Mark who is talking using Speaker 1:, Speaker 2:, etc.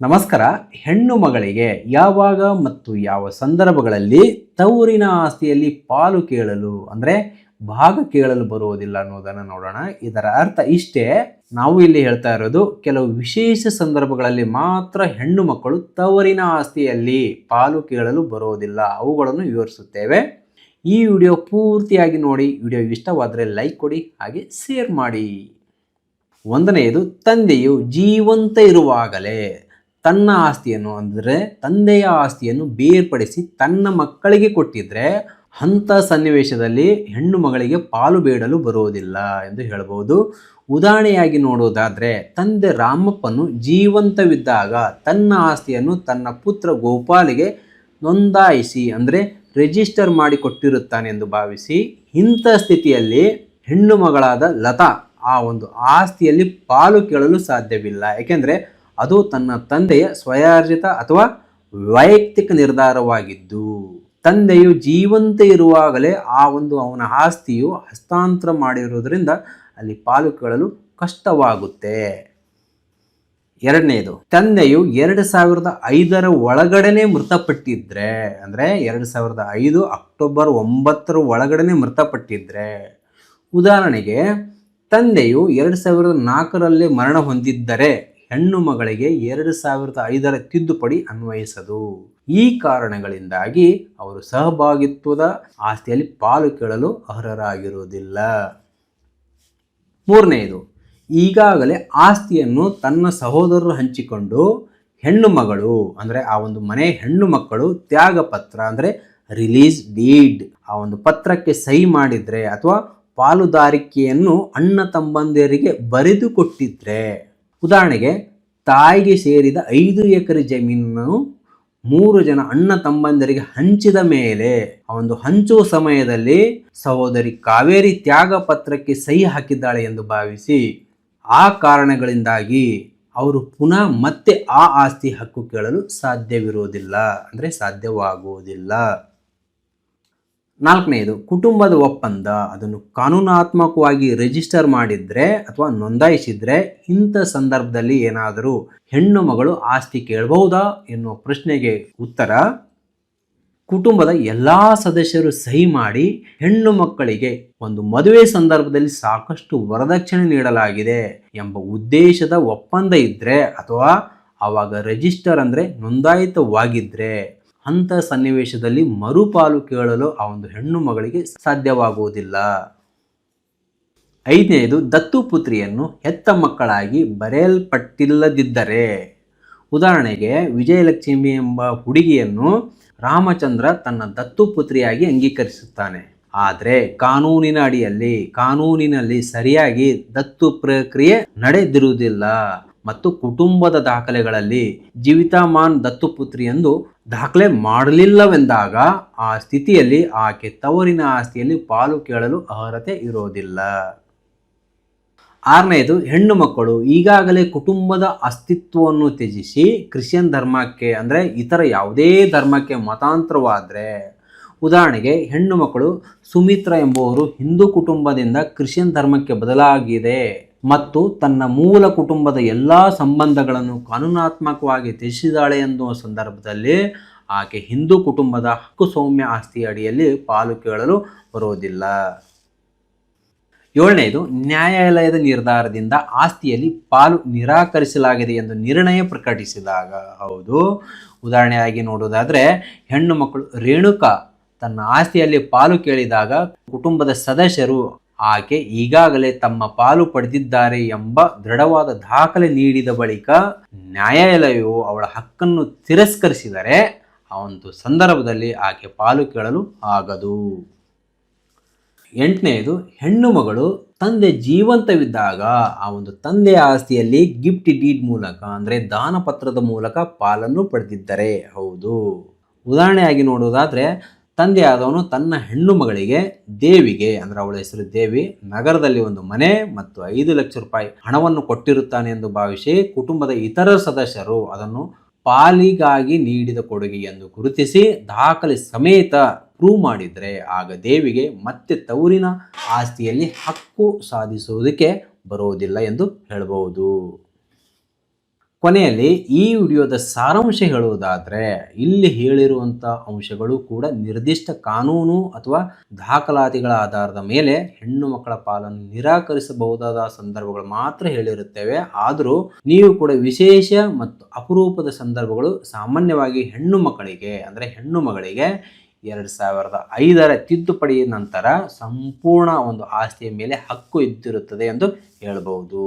Speaker 1: ನಮಸ್ಕಾರ. ಹೆಣ್ಣು ಮಗಳಿಗೆ ಯಾವಾಗ ಮತ್ತು ಯಾವ ಸಂದರ್ಭಗಳಲ್ಲಿ ತವರಿನ ಆಸ್ತಿಯಲ್ಲಿ ಪಾಲು ಕೇಳಲು ಅಂದರೆ ಭಾಗ ಕೇಳಲು ಬರುವುದಿಲ್ಲ ಅನ್ನೋದನ್ನು ನೋಡೋಣ. ಇದರ ಅರ್ಥ ಇಷ್ಟೇ. ನಾವು ಇಲ್ಲಿ ಹೇಳ್ತಾ ಇರೋದು ಕೆಲವು ವಿಶೇಷ ಸಂದರ್ಭಗಳಲ್ಲಿ ಮಾತ್ರ ಹೆಣ್ಣು ಮಕ್ಕಳು ತವರಿನ ಆಸ್ತಿಯಲ್ಲಿ ಪಾಲು ಕೇಳಲು ಬರುವುದಿಲ್ಲ. ಅವುಗಳನ್ನು ವಿವರಿಸುತ್ತೇವೆ. ಈ ವಿಡಿಯೋ ಪೂರ್ತಿಯಾಗಿ ನೋಡಿ. ವಿಡಿಯೋ ಇಷ್ಟವಾದರೆ ಲೈಕ್ ಕೊಡಿ, ಹಾಗೆ ಶೇರ್ ಮಾಡಿ. ಒಂದನೆಯದು, ತಂದೆಯು ಜೀವಂತ ಇರುವಾಗಲೇ ತನ್ನ ಆಸ್ತಿಯನ್ನು ಅಂದರೆ ತಂದೆಯ ಆಸ್ತಿಯನ್ನು ಬೇರ್ಪಡಿಸಿ ತನ್ನ ಮಕ್ಕಳಿಗೆ ಕೊಟ್ಟಿದ್ರೆ ಅಂಥ ಸನ್ನಿವೇಶದಲ್ಲಿ ಹೆಣ್ಣು ಮಗಳಿಗೆ ಪಾಲು ಬೇಡಲು ಬರುವುದಿಲ್ಲ ಎಂದು ಹೇಳಬಹುದು ಉದಾಹರಣೆಯಾಗಿ ನೋಡುವುದಾದರೆ ತಂದೆ ರಾಮಪ್ಪನು ಜೀವಂತವಿದ್ದಾಗ ತನ್ನ ಆಸ್ತಿಯನ್ನು ತನ್ನ ಪುತ್ರ ಗೋಪಾಲಿಗೆ ನೋಂದಾಯಿಸಿ ಅಂದರೆ ರಿಜಿಸ್ಟರ್ ಮಾಡಿ ಕೊಟ್ಟಿರುತ್ತಾನೆ ಎಂದು ಭಾವಿಸಿ ಇಂಥ ಸ್ಥಿತಿಯಲ್ಲಿ ಹೆಣ್ಣು ಮಗಳಾದ ಲತಾ ಆ ಒಂದು ಆಸ್ತಿಯಲ್ಲಿ ಪಾಲು ಕೇಳಲು ಸಾಧ್ಯವಿಲ್ಲ. ಏಕೆಂದರೆ ಅದು ತನ್ನ ತಂದೆಯ ಸ್ವಯಾರ್ಜಿತ ಅಥವಾ ವೈಯಕ್ತಿಕ ನಿರ್ಧಾರವಾಗಿದ್ದು, ತಂದೆಯು ಜೀವಂತ ಇರುವಾಗಲೇ ಆ ಒಂದು ಅವನ ಆಸ್ತಿಯು ಹಸ್ತಾಂತರ ಮಾಡಿರುವುದರಿಂದ ಅಲ್ಲಿ ಪಾಲು ಕಷ್ಟವಾಗುತ್ತೆ. ಎರಡನೇದು, ತಂದೆಯು ಎರಡು ಸಾವಿರದ ಐದರ ಒಳಗಡೆನೆ ಮೃತಪಟ್ಟಿದ್ರೆ, ಅಂದರೆ ಎರಡು ಸಾವಿರದ ಐದು ಅಕ್ಟೋಬರ್ ಒಂಬತ್ತರ ಒಳಗಡೆನೆ ಮೃತಪಟ್ಟಿದ್ರೆ, ಉದಾಹರಣೆಗೆ ತಂದೆಯು ಎರಡು ಸಾವಿರದ ನಾಲ್ಕರಲ್ಲಿ ಮರಣ ಹೊಂದಿದ್ದರೆ ಹೆಣ್ಣು ಮಗಳಿಗೆ ಎರಡು ಸಾವಿರದ ಐದರ ತಿದ್ದುಪಡಿ ಅನ್ವಯಿಸದು. ಈ ಕಾರಣಗಳಿಂದಾಗಿ ಅವರು ಸಹಭಾಗಿತ್ವದ ಆಸ್ತಿಯಲ್ಲಿ ಪಾಲು ಕೇಳಲು ಅರ್ಹರಾಗಿರುವುದಿಲ್ಲ. ಮೂರನೆಯದು, ಈಗಾಗಲೇ ಆಸ್ತಿಯನ್ನು ತನ್ನ ಸಹೋದರರು ಹಂಚಿಕೊಂಡು ಹೆಣ್ಣು ಮಗಳು, ಅಂದರೆ ಆ ಒಂದು ಮನೆ ಹೆಣ್ಣು ಮಕ್ಕಳು ತ್ಯಾಗ ಪತ್ರ, ಅಂದರೆ ರಿಲೀಸ್ ಡೀಡ್ ಆ ಒಂದು ಪತ್ರಕ್ಕೆ ಸಹಿ ಮಾಡಿದರೆ ಅಥವಾ ಪಾಲುದಾರಿಕೆಯನ್ನು ಅಣ್ಣ ತಮ್ಮಂದಿರಿಗೆ ಬರೆದು ಕೊಟ್ಟಿದ್ರೆ ಉದಾಹರಣೆಗೆ ತಾಯಿಗೆ ಸೇರಿದ ಐದು ಎಕರೆ ಜಮೀನನ್ನು ಮೂರು ಜನ ಅಣ್ಣ ತಮ್ಮಂದರಿಗೆ ಹಂಚಿದ ಮೇಲೆ ಆ ಒಂದು ಹಂಚುವ ಸಮಯದಲ್ಲಿ ಸಹೋದರಿ ಕಾವೇರಿ ತ್ಯಾಗ ಪತ್ರಕ್ಕೆ ಸಹಿ ಹಾಕಿದ್ದಾಳೆ ಎಂದು ಭಾವಿಸಿ ಆ ಕಾರಣಗಳಿಂದಾಗಿ ಅವರು ಪುನಃ ಮತ್ತೆ ಆ ಆಸ್ತಿ ಹಕ್ಕು ಕೇಳಲು ಸಾಧ್ಯವಿರುವುದಿಲ್ಲ. ಅಂದರೆ ಸಾಧ್ಯವಾಗುವುದಿಲ್ಲ. ನಾಲ್ಕನೆಯದು, ಕುಟುಂಬದ ಒಪ್ಪಂದ. ಅದನ್ನು ಕಾನೂನಾತ್ಮಕವಾಗಿ ರಿಜಿಸ್ಟರ್ ಮಾಡಿದ್ರೆ ಅಥವಾ ನೋಂದಾಯಿಸಿದ್ರೆ ಇಂಥ ಸಂದರ್ಭದಲ್ಲಿ ಏನಾದರೂ ಹೆಣ್ಣು ಮಗಳು ಆಸ್ತಿ ಕೇಳಬಹುದಾ ಎನ್ನುವ ಪ್ರಶ್ನೆಗೆ ಉತ್ತರ, ಕುಟುಂಬದ ಎಲ್ಲ ಸದಸ್ಯರು ಸಹಿ ಮಾಡಿ ಹೆಣ್ಣು ಮಕ್ಕಳಿಗೆ ಒಂದು ಮದುವೆ ಸಂದರ್ಭದಲ್ಲಿ ಸಾಕಷ್ಟು ವರದಕ್ಷಿಣೆ ನೀಡಲಾಗಿದೆ ಎಂಬ ಉದ್ದೇಶದ ಒಪ್ಪಂದ ಇದ್ದರೆ ಅಥವಾ ಆವಾಗ ರಿಜಿಸ್ಟರ್ ಅಂದರೆ ನೋಂದಾಯಿತವಾಗಿದ್ದರೆ ಅಂಥ ಸನ್ನಿವೇಶದಲ್ಲಿ ಮರುಪಾಲು ಕೇಳಲು ಆ ಒಂದು ಹೆಣ್ಣು ಮಗಳಿಗೆ ಸಾಧ್ಯವಾಗುವುದಿಲ್ಲ. ಐದನೆಯದು ದತ್ತು ಪುತ್ರಿಯನ್ನು ಹೆತ್ತ ಮಕ್ಕಳಾಗಿ ಬರೆಯಲ್ಪಟ್ಟಿಲ್ಲದಿದ್ದರೆ. ಉದಾಹರಣೆಗೆ, ವಿಜಯಲಕ್ಷ್ಮಿ ಎಂಬ ಹುಡುಗಿಯನ್ನು ರಾಮಚಂದ್ರ ತನ್ನ ದತ್ತು ಪುತ್ರಿಯಾಗಿ ಅಂಗೀಕರಿಸುತ್ತಾನೆ. ಆದರೆ, ಕಾನೂನಿನ ಅಡಿಯಲ್ಲಿ, ಕಾನೂನಿನಲ್ಲಿ ಸರಿಯಾಗಿ ದತ್ತು ಪ್ರಕ್ರಿಯೆ ನಡೆದಿರುವುದಿಲ್ಲ. ಮತ್ತು ಕುಟುಂಬದ ದಾಖಲೆಗಳಲ್ಲಿ ಜೀವಿತಾಮಾನ್ ದತ್ತುಪುತ್ರಿ ಎಂದು ದಾಖಲೆ ಮಾಡಲಿಲ್ಲವೆಂದಾಗ ಆ ಸ್ಥಿತಿಯಲ್ಲಿ ಆಕೆ ತವರಿನ ಆಸ್ತಿಯಲ್ಲಿ ಪಾಲು ಕೇಳಲು ಅರ್ಹತೆ ಇರೋದಿಲ್ಲ. ಆರನೆಯದು, ಹೆಣ್ಣು ಮಕ್ಕಳು ಈಗಾಗಲೇ ಕುಟುಂಬದ ಅಸ್ತಿತ್ವವನ್ನು ತ್ಯಜಿಸಿ ಕ್ರಿಶ್ಚಿಯನ್ ಧರ್ಮಕ್ಕೆ ಅಂದರೆ ಇತರ ಯಾವುದೇ ಧರ್ಮಕ್ಕೆ ಮತಾಂತರವಾದರೆ, ಉದಾಹರಣೆಗೆ ಹೆಣ್ಣು ಮಕ್ಕಳು ಸುಮಿತ್ರ ಎಂಬುವರು ಹಿಂದೂ ಕುಟುಂಬದಿಂದ ಕ್ರಿಶ್ಚಿಯನ್ ಧರ್ಮಕ್ಕೆ ಬದಲಾಗಿದೆ. ಮತ್ತು ತನ್ನ ಮೂಲ ಕುಟುಂಬದ ಎಲ್ಲ ಸಂಬಂಧಗಳನ್ನು ಕಾನೂನಾತ್ಮಕವಾಗಿ ತ್ಯಜಿಸಿದಾಳೆ ಎನ್ನುವ ಸಂದರ್ಭದಲ್ಲಿ ಆಕೆ ಹಿಂದೂ ಕುಟುಂಬದ ಹಕ್ಕು ಸೌಮ್ಯ ಆಸ್ತಿ ಅಡಿಯಲ್ಲಿ ಪಾಲು ಕೇಳಲು ಬರುವುದಿಲ್ಲ. ಏಳನೆಯದು ನ್ಯಾಯಾಲಯದ ನಿರ್ಧಾರದಿಂದ ಆಸ್ತಿಯಲ್ಲಿ ಪಾಲು ನಿರಾಕರಿಸಲಾಗಿದೆ ಎಂದು ನಿರ್ಣಯ ಪ್ರಕಟಿಸಿದಾಗ. ಹೌದು. ಉದಾಹರಣೆಯಾಗಿ ನೋಡುವುದಾದರೆ, ಹೆಣ್ಣು ಮಕ್ಕಳು ರೇಣುಕಾ ತನ್ನ ಆಸ್ತಿಯಲ್ಲಿ ಪಾಲು ಕೇಳಿದಾಗ ಕುಟುಂಬದ ಸದಸ್ಯರು ಆಕೆ ಈಗಾಗಲೇ ತಮ್ಮ ಪಾಲು ಪಡೆದಿದ್ದಾರೆ ಎಂಬ ದೃಢವಾದ ದಾಖಲೆ ನೀಡಿದ ಬಳಿಕ ನ್ಯಾಯಾಲಯವು ಅವಳ ಹಕ್ಕನ್ನು ತಿರಸ್ಕರಿಸಿದರೆ ಆ ಒಂದು ಸಂದರ್ಭದಲ್ಲಿ ಆಕೆ ಪಾಲು ಕೇಳಲು ಆಗದು. ಎಂಟನೆಯದು ಹೆಣ್ಣು ಮಗಳು ತಂದೆ ಜೀವಂತವಿದ್ದಾಗ ಆ ಒಂದು ತಂದೆಯ ಆಸ್ತಿಯಲ್ಲಿ ಗಿಫ್ಟ್ ಡೀಡ್ ಮೂಲಕ, ಅಂದರೆ ದಾನ ಪತ್ರದ ಮೂಲಕ ಪಾಲನ್ನು ಪಡೆದಿದ್ದರೆ ಹೌದು. ಉದಾಹರಣೆಯಾಗಿ ನೋಡುವುದಾದರೆ ತಂದೆಯಾದವನು ತನ್ನ ಹೆಣ್ಣು ಮಗಳಿಗೆ ದೇವಿಗೆ, ಅಂದರೆ ಅವಳ ಹೆಸರು ದೇವಿ, ನಗರದಲ್ಲಿ ಒಂದು ಮನೆ ಮತ್ತು ಐದು ಲಕ್ಷ ರೂಪಾಯಿ ಹಣವನ್ನು ಕೊಟ್ಟಿರುತ್ತಾನೆ ಎಂದು ಭಾವಿಸಿ ಕುಟುಂಬದ ಇತರ ಸದಸ್ಯರು ಅದನ್ನು ಪಾಲಿಗಾಗಿ ನೀಡಿದ ಕೊಡುಗೆ ಎಂದು ಗುರುತಿಸಿ ದಾಖಲೆ ಸಮೇತ ಪ್ರೂವ್ ಮಾಡಿದರೆ ಆಗ ದೇವಿಗೆ ಮತ್ತೆ ತವರಿನ ಆಸ್ತಿಯಲ್ಲಿ ಹಕ್ಕು ಸಾಧಿಸುವುದಕ್ಕೆ ಬರುವುದಿಲ್ಲ ಎಂದು ಹೇಳಬಹುದು. ಕೊನೆಯಲ್ಲಿ ಈ ವಿಡಿಯೋದ ಸಾರಾಂಶ ಹೇಳುವುದಾದರೆ, ಇಲ್ಲಿ ಹೇಳಿರುವಂಥ ಅಂಶಗಳು ಕೂಡ ನಿರ್ದಿಷ್ಟ ಕಾನೂನು ಅಥವಾ ದಾಖಲಾತಿಗಳ ಆಧಾರದ ಮೇಲೆ ಹೆಣ್ಣು ಮಕ್ಕಳ ಪಾಲನ್ನು ನಿರಾಕರಿಸಬಹುದಾದ ಸಂದರ್ಭಗಳು ಮಾತ್ರ ಹೇಳಿರುತ್ತೇವೆ. ಆದರೂ ನೀವು ಕೂಡ ವಿಶೇಷ ಮತ್ತು ಅಪರೂಪದ ಸಂದರ್ಭಗಳು ಸಾಮಾನ್ಯವಾಗಿ ಹೆಣ್ಣು ಮಕ್ಕಳಿಗೆ, ಅಂದರೆ ಹೆಣ್ಣು ಮಗಳಿಗೆ ಎರಡು ಸಾವಿರದ ಐದರ ತಿದ್ದುಪಡಿ ನಂತರ ಸಂಪೂರ್ಣ ಒಂದು ಆಸ್ತಿಯ ಮೇಲೆ ಹಕ್ಕು ಇದ್ದಿರುತ್ತದೆ ಎಂದು ಹೇಳಬಹುದು.